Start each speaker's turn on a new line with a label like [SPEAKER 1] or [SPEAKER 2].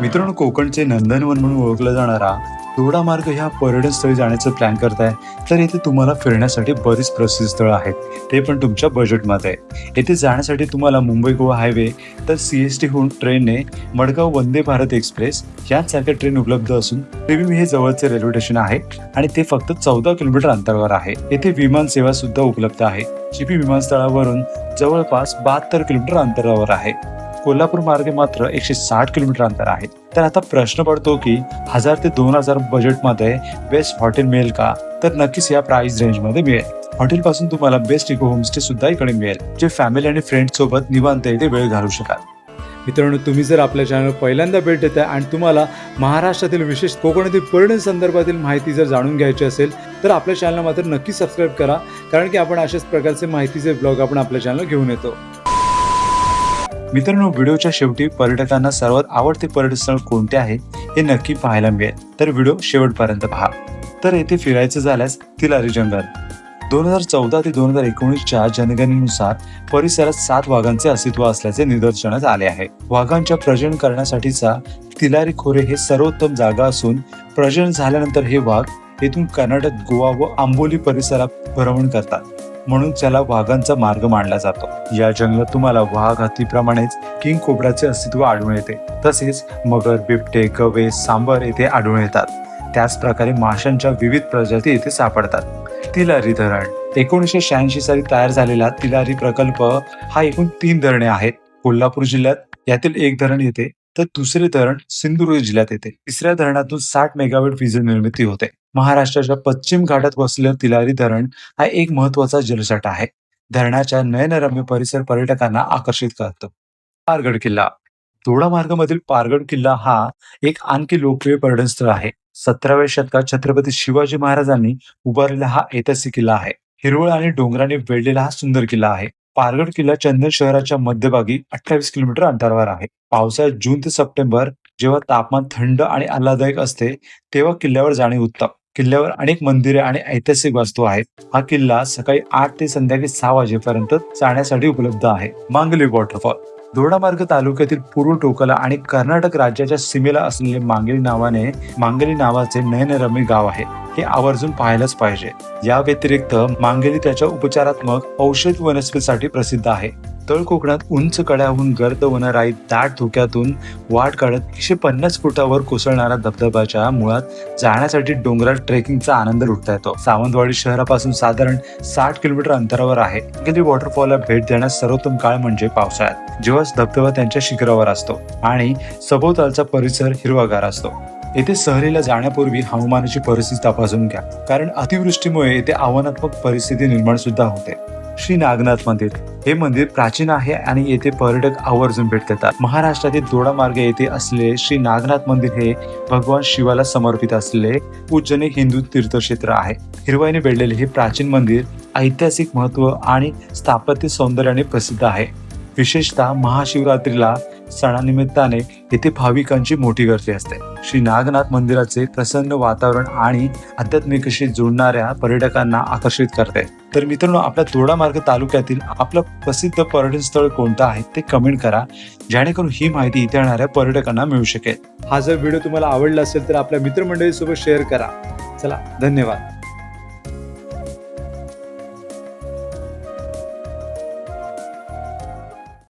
[SPEAKER 1] मित्रांनो कोकणचे नंदनवन म्हणून ओळखला जाणारा दोडा मार्ग ह्या पर्यटन स्थळी जाण्याचं प्लॅन करताय. तर येथे तुम्हाला फिरण्यासाठी बरीच प्रसिद्ध स्थळं आहेत. ते पण तुमच्या बजेटमध्ये येथे जाण्यासाठी तुम्हाला मुंबई गोवा हायवे तर सी एस टी होऊन ट्रेनने मडगाव वंदे भारत एक्सप्रेस यांसारख्या ट्रेन उपलब्ध असून त्रिवेणी हे जवळचे रेल्वे स्टेशन आहे आणि ते फक्त चौदा किलोमीटर अंतरावर आहे. येथे विमान सेवा सुद्धा उपलब्ध आहे. चिपी विमानस्थळावरून जवळपास बहात्तर किलोमीटर अंतरावर आहे. कोल्हापूर मार्गे मात्र एकशे साठ किलोमीटर अंतर आहे. तर आता प्रश्न पडतो की हजार ते दोन हजार बजेटमध्ये बेस्ट हॉटेल मिळेल का? तर नक्कीच या प्राइस रेंजमध्ये मिळेल. हॉटेल पासून तुम्हाला बेस्ट इको होमस्टे सुद्धा इकडे मिळेल जे फॅमिली आणि फ्रेंड सोबत निवांत इथे वेळ घालू शकाल.
[SPEAKER 2] मित्रांनो तुम्ही जर आपल्या चॅनल पहिल्यांदा भेट देताय आणि तुम्हाला महाराष्ट्रातील विशेष कोकणातील पर्यटन संदर्भातील माहिती जर जाणून घ्यायची असेल तर आपल्या चॅनलला मात्र नक्की सबस्क्राईब करा कारण की आपण अशाच प्रकारचे माहितीचे ब्लॉग आपण आपल्या चॅनल घेऊन येतो.
[SPEAKER 1] मित्रांनो व्हिडिओच्या शेवटी पर्यटकांना सर्वात आवडते पर्यटन स्थळ कोणते आहे हे नक्की पाहायला मिळेल. तर व्हिडिओ शेवटपर्यंत पहा. तर येथे फिरायचं झाल्यास तिलारी जंगल. दोन हजार चौदा ते दोन हजार एकोणीसच्या जनगणनेनुसार परिसरात सात वाघांचे अस्तित्व असल्याचे निदर्शनास आले आहे. वाघांच्या प्रजनन करण्यासाठीचा तिलारी खोरे हे सर्वोत्तम जागा असून प्रजनन झाल्यानंतर हे वाघ येथून कर्नाटक गोवा व आंबोली परिसरात भ्रमण करतात. म्हणून त्याला वाघांचा मार्ग मानला जातो. या जंगलात तुम्हाला वाघ हत्तीप्रमाणेच किंग कोबराचे अस्तित्व आढळून येते. तसेच मगर बिबटे गवे सांबर येथे आढळून येतात. त्याच प्रकारे माशांच्या विविध प्रजाती येथे सापडतात. तिलारी धरण. एकोणीसशे शहाऐंशी साली तयार झालेला तिलारी प्रकल्प हा एकूण तीन धरणे आहेत. कोल्हापूर जिल्ह्यात यातील एक धरण येते तर दुसरे धरण सिंधुदुर्ग जिल्ह्यात येते. तिसऱ्या धरणातून साठ मेगावॅट वीज निर्मिती होते. महाराष्ट्राच्या पश्चिम घाटात वसलेलं तिलारी धरण हा एक महत्त्वाचा जलसाठा आहे. धरणाच्या नयनरम्य परिसर पर्यटकांना आकर्षित करतो. पारगड किल्ला. दोडा मार्गामधील पारगड किल्ला हा एक आणखी लोकप्रिय पर्यटन स्थळ आहे. सतराव्या शतकात छत्रपती शिवाजी महाराजांनी उभारलेला हा ऐतिहासिक किल्ला आहे. हिरवळ आणि डोंगराने वेढलेला हा सुंदर किल्ला आहे. पारगड किल्ला चंदन शहराच्या मध्यभागी अठ्ठावीस किलोमीटर अंतरावर आहे. पावसाळ्यात जून ते सप्टेंबर जेव्हा तापमान थंड आणि आल्हाददायक असते तेव्हा किल्ल्यावर जाणे उत्तम. किल्ल्यावर अनेक मंदिरे आणि ऐतिहासिक वास्तू आहेत. हा किल्ला सकाळी आठ ते संध्याकाळी सहा वाजेपर्यंत जाण्यासाठी उपलब्ध आहे. मांगली वॉटरफॉल. दोडामार्ग तालुक्यातील पूर्व टोकाला आणि कर्नाटक राज्याच्या सीमेला असलेले मांगली नावाने मांगली नावाचे नयनरम्य गाव आहे. हे आवर्जून पाहायलाच पाहिजे. या व्यतिरिक्त मांगली त्याच्या उपचारात्मक औषध वनस्पतीसाठी प्रसिद्ध आहे. तळ कोकणात उंच कड्याहून गर्द वनराई दाट धोक्यातून वाट काढत एकशे पन्नास फुटावर कोसळणारा धबधबाच्या मुळात जाण्यासाठी डोंगराळ ट्रेकिंगचा आनंद लुटता येतो. सावंतवाडी शहरापासून साधारण साठ किलोमीटर अंतरावर आहे. गेली वॉटरफॉलला भेट देण्यास सर्वोत्तम काळ म्हणजे पावसाळ्यात. जेव्हा धबधबा त्यांच्या शिखरावर असतो आणि सभोवतालचा परिसर हिरवागार असतो. येथे सहलीला जाण्यापूर्वी हवामानाची परिस्थिती तपासून घ्या. कारण अतिवृष्टीमुळे येथे आव्हानात्मक परिस्थिती निर्माण सुद्धा होते. श्री नागनाथ मंदिर. हे मंदिर प्राचीन आहे आणि येथे पर्यटक आवर्जून भेट देतात महाराष्ट्रातील दोडामार्ग येथे असलेले श्री नागनाथ मंदिर हे भगवान शिवाला समर्पित असलेले पूजने हिंदू तीर्थक्षेत्र आहे. हिरवाईने वेढलेले हे प्राचीन मंदिर ऐतिहासिक महत्त्व आणि स्थापत्य सौंदर्याने प्रसिद्ध आहे. विशेषतः महाशिवरात्रीला सणानिमित्ताने येथे भाविकांची मोठी गर्दी असते. श्री नागनाथ मंदिराचे प्रसन्न वातावरण आणि आध्यात्मिकशी जोडणाऱ्या पर्यटकांना आकर्षित करते. तर मित्रांनो आपल्या दोडामार्ग तालुक्यातील आपलं प्रसिद्ध पर्यटन स्थळ कोणतं आहे ते कमेंट करा. जेणेकरून ही माहिती इथे येणाऱ्या पर्यटकांना मिळू शकेल.
[SPEAKER 2] हा जर व्हिडिओ तुम्हाला आवडला असेल तर आपल्या मित्रमंडळीसोबत शेअर करा. चला धन्यवाद.